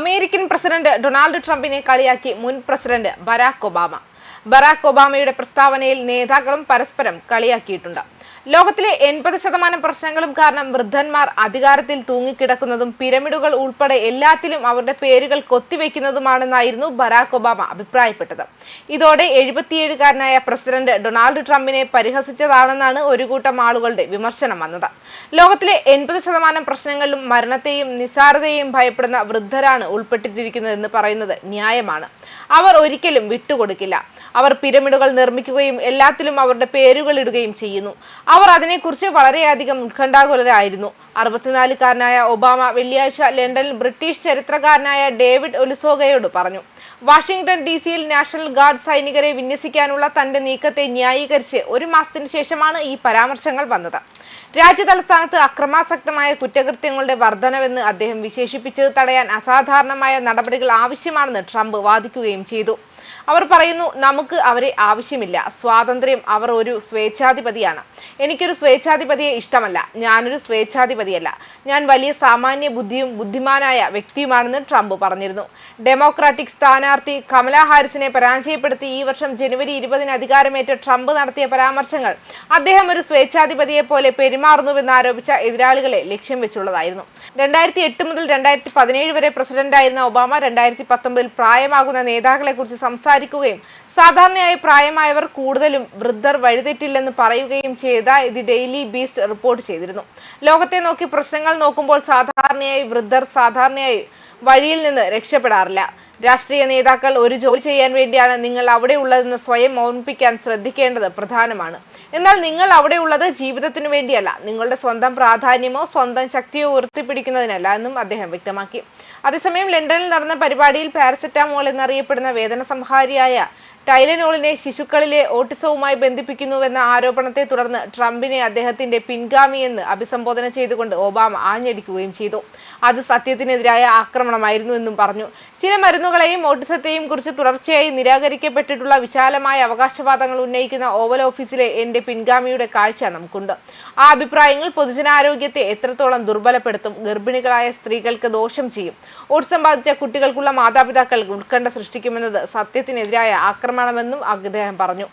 American president Donald ട്രംപിനെ കളിയാക്കി മുൻ പ്രസിഡന്റ് ബരാക് ഒബാമ. ബറാക് ഒബാമയുടെ പ്രസ്താവനയിൽ നേതാക്കളും പരസ്പരം കളിയാക്കിയിട്ടുണ്ട്. ലോകത്തിലെ എൺപത് ശതമാനം പ്രശ്നങ്ങളും കാരണം വൃദ്ധന്മാർ അധികാരത്തിൽ തൂങ്ങിക്കിടക്കുന്നതും പിരമിഡുകൾ ഉൾപ്പെടെ എല്ലാത്തിലും അവരുടെ പേരുകൾ കൊത്തിവെക്കുന്നതുമാണെന്നായിരുന്നു ബറാക് ഒബാമ അഭിപ്രായപ്പെട്ടത്. ഇതോടെ എഴുപത്തിയേഴുകാരനായ പ്രസിഡന്റ് ഡൊണാൾഡ് ട്രംപിനെ പരിഹസിച്ചതാണെന്നാണ് ഒരു കൂട്ടം ആളുകളുടെ വിമർശനം വന്നത്. ലോകത്തിലെ എൺപത് ശതമാനം പ്രശ്നങ്ങളിലും മരണത്തെയും നിസ്സാരതയെയും ഭയപ്പെടുന്ന വൃദ്ധരാണ് ഉൾപ്പെട്ടിട്ടിരിക്കുന്നതെന്ന് പറയുന്നത് ന്യായമാണ്. അവർ ഒരിക്കലും വിട്ടുകൊടുക്കില്ല. അവർ പിരമിഡുകൾ നിർമ്മിക്കുകയും എല്ലാത്തിലും അവരുടെ പേരുകൾ ഇടുകയും ചെയ്യുന്നു. അവർ അതിനെക്കുറിച്ച് വളരെയധികം ഉത്കണ്ഠാകുലരായിരുന്നു. അറുപത്തിനാലുകാരനായ ഒബാമ വെള്ളിയാഴ്ച ലണ്ടനിൽ ബ്രിട്ടീഷ് ചരിത്രകാരനായ ഡേവിഡ് ഒലിസോഗയോട് പറഞ്ഞു. വാഷിംഗ്ടൺ ഡി സിയിൽ നാഷണൽ ഗാർഡ് സൈനികരെ വിന്യസിക്കാനുള്ള തന്റെ നീക്കത്തെ ന്യായീകരിച്ച് ഒരു മാസത്തിന് ശേഷമാണ് ഈ പരാമർശങ്ങൾ വന്നത്. രാജ്യതലസ്ഥാനത്ത് അക്രമാസക്തമായ കുറ്റകൃത്യങ്ങളുടെ വർധനവെന്ന് അദ്ദേഹം വിശേഷിപ്പിച്ചത് തടയാൻ അസാധാരണമായ നടപടികൾ ആവശ്യമാണെന്ന് ട്രംപ് വാദിക്കുകയും ചെയ്തു. അവർ പറയുന്നു നമുക്ക് അവരെ ആവശ്യമില്ല. സ്വാതന്ത്ര്യം അവർ ഒരു സ്വേച്ഛാധിപതിയാണ്. എനിക്കൊരു സ്വേച്ഛാധിപതിയെ ഇഷ്ടമല്ല. ഞാനൊരു സ്വേച്ഛാധിപതിയല്ല. ഞാൻ വലിയ സാമാന്യ ബുദ്ധിയും ബുദ്ധിമാനായ വ്യക്തിയുമാണെന്ന് ട്രംപ് പറഞ്ഞിരുന്നു. ഡെമോക്രാറ്റിക് സ്ഥാനാർത്ഥി കമല ഹാരിസിനെ പരാജയപ്പെടുത്തി ഈ വർഷം ജനുവരി ഇരുപതിന് അധികാരമേറ്റ ട്രംപ് നടത്തിയ പരാമർശങ്ങൾ അദ്ദേഹം ഒരു സ്വേച്ഛാധിപതിയെ പോലെ പെരുമാറുന്നുവെന്ന് ആരോപിച്ച എതിരാളികളെ ലക്ഷ്യം വെച്ചുള്ളതായിരുന്നു. രണ്ടായിരത്തി എട്ട് മുതൽ രണ്ടായിരത്തി പതിനേഴ് വരെ പ്രസിഡന്റായിരുന്ന ഒബാമ രണ്ടായിരത്തി പത്തൊമ്പതിൽ പ്രായമാകുന്ന നേതാക്കളെ കുറിച്ച് സംസാരിക്കുകയും സാധാരണയായി പ്രായമായവർ കൂടുതലും വൃദ്ധർ വഴിതെറ്റില്ലെന്ന് പറയുകയും ചെയ്ത ഇത് ഡെയിലി ബീസ്റ്റ് റിപ്പോർട്ട് ചെയ്തിരുന്നു. ലോകത്തെ നോക്കി പ്രശ്നങ്ങൾ നോക്കുമ്പോൾ സാധാരണയായി വൃദ്ധർ സാധാരണയായി വഴിയിൽ നിന്ന് രക്ഷപ്പെടാറില്ല. രാഷ്ട്രീയ നേതാക്കൾ ഒരു ജോലി ചെയ്യാൻ വേണ്ടിയാണ് നിങ്ങൾ അവിടെ ഉള്ളതെന്ന് സ്വയം ഓർമ്മിപ്പിക്കാൻ ശ്രദ്ധിക്കേണ്ടത് പ്രധാനമാണ്. എന്നാൽ നിങ്ങൾ അവിടെ ഉള്ളത് ജീവിതത്തിനു വേണ്ടിയല്ല. നിങ്ങളുടെ സ്വന്തം പ്രാധാന്യമോ സ്വന്തം ശക്തിയോ ഉയർത്തിപ്പിടിക്കുന്നതിനല്ല എന്നും അദ്ദേഹം വ്യക്തമാക്കി. അതേസമയം ലണ്ടനിൽ നടന്ന പരിപാടിയിൽ പാരസെറ്റാമോൾ എന്നറിയപ്പെടുന്ന വേദന സംഹാരിയായ ടൈലനോളിനെ ശിശുക്കളിലെ ഓട്ടിസവുമായി ബന്ധിപ്പിക്കുന്നുവെന്ന ആരോപണത്തെ തുടർന്ന് ട്രംപിനെ അദ്ദേഹത്തിന്റെ പിൻഗാമിയെന്ന് അഭിസംബോധന ചെയ്തുകൊണ്ട് ഒബാമ ആഞ്ഞടിക്കുകയും ചെയ്തു. അത് സത്യത്തിനെതിരായ ആക്രമണമായിരുന്നു എന്നും പറഞ്ഞു. ചില മരുന്നുകളെയും ഓട്ടിസത്തെയും കുറിച്ച് തുടർച്ചയായി നിരാകരിക്കപ്പെട്ടിട്ടുള്ള വിശാലമായ അവകാശവാദങ്ങൾ ഉന്നയിക്കുന്ന ഓവൽ ഓഫീസിലെ എന്റെ പിൻഗാമിയുടെ കാഴ്ച നമുക്കുണ്ട്. ആ അഭിപ്രായങ്ങൾ പൊതുജനാരോഗ്യത്തെ എത്രത്തോളം ദുർബലപ്പെടുത്തും ഗർഭിണികളായ സ്ത്രീകൾക്ക് ദോഷം ചെയ്യും ഓട്ടിസം ബാധിച്ച കുട്ടികൾക്കുള്ള മാതാപിതാക്കൾ ഉത്കണ്ഠ സൃഷ്ടിക്കുമെന്നത് സത്യത്തിനെതിരായ ആക്രമണമെന്നും അദ്ദേഹം പറഞ്ഞു.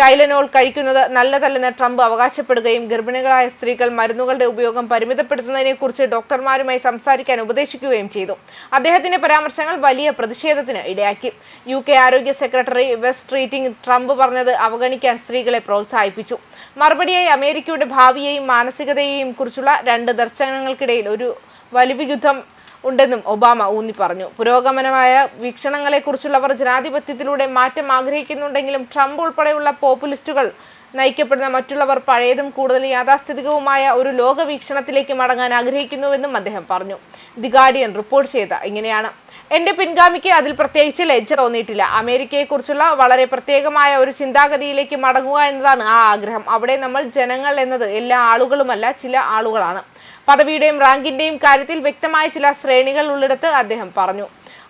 ടൈലനോൾ കഴിക്കുന്നത് നല്ലതല്ലെന്ന് ട്രംപ് അവകാശപ്പെടുകയും ഗർഭിണികളായ സ്ത്രീകൾ മരുന്നുകളുടെ ഉപയോഗം പരിമിതപ്പെടുത്തുന്നതിനെക്കുറിച്ച് ഡോക്ടർമാരുമായി സംസാരിക്കാൻ ഉപദേശിക്കുകയും ചെയ്തു. അദ്ദേഹത്തിന്റെ പരാമർശങ്ങൾ വലിയ പ്രതിഷേധത്തിന് ഇടയാക്കി. യു കെ ആരോഗ്യ സെക്രട്ടറി വെസ്റ്റ് ട്രീറ്റിംഗ് ട്രംപ് പറഞ്ഞത് അവഗണിക്കാൻ സ്ത്രീകളെ പ്രോത്സാഹിപ്പിച്ചു. മറുപടിയായി അമേരിക്കയുടെ ഭാവിയെയും മാനസികതയെയും കുറിച്ചുള്ള രണ്ട് ദർശനങ്ങൾക്കിടയിൽ ഒരു വലിവ് യുദ്ധം ഉണ്ടെന്നും ഒബാമ ഊന്നി പറഞ്ഞു പുരോഗമനമായ വീക്ഷണങ്ങളെക്കുറിച്ചുള്ളവർ ജനാധിപത്യത്തിലൂടെ മാറ്റം ആഗ്രഹിക്കുന്നുണ്ടെങ്കിലും ട്രംപ് ഉൾപ്പെടെയുള്ള പോപ്പുലിസ്റ്റുകൾ നയിക്കപ്പെടുന്ന മറ്റുള്ളവർ പഴയതും കൂടുതൽ യാഥാസ്ഥിതികവുമായ ഒരു ലോകവീക്ഷണത്തിലേക്ക് മടങ്ങാൻ ആഗ്രഹിക്കുന്നുവെന്നും അദ്ദേഹം പറഞ്ഞു. ദി ഗാർഡിയൻ റിപ്പോർട്ട് ചെയ്ത ഇങ്ങനെയാണ്. എന്റെ പിൻഗാമിക്ക് അതിൽ പ്രത്യേകിച്ച് ലജ്ജ തോന്നിയിട്ടില്ല. അമേരിക്കയെക്കുറിച്ചുള്ള വളരെ പ്രത്യേകമായ ഒരു ചിന്താഗതിയിലേക്ക് മടങ്ങുക എന്നതാണ് ആ ആഗ്രഹം. അവിടെ നമ്മൾ ജനങ്ങൾ എന്നത് എല്ലാ ആളുകളുമല്ല ചില ആളുകളാണ്. പദവിയുടെയും റാങ്കിന്റെയും കാര്യത്തിൽ വ്യക്തമായ ചില ശ്രേണികൾ ഉള്ളിടത്ത് അദ്ദേഹം പറഞ്ഞു.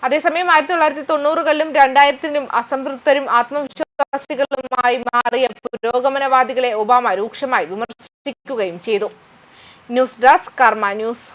അതേസമയം ആയിരത്തി തൊള്ളായിരത്തി തൊണ്ണൂറുകളിലും രണ്ടായിരത്തിലും അസംതൃപ്തരും ആത്മവിശ്വാസികളുമായി മാറിയ പുരോഗമനവാദികളെ ഒബാമ രൂക്ഷമായി വിമർശിക്കുകയും ചെയ്തു. News desk Karma news.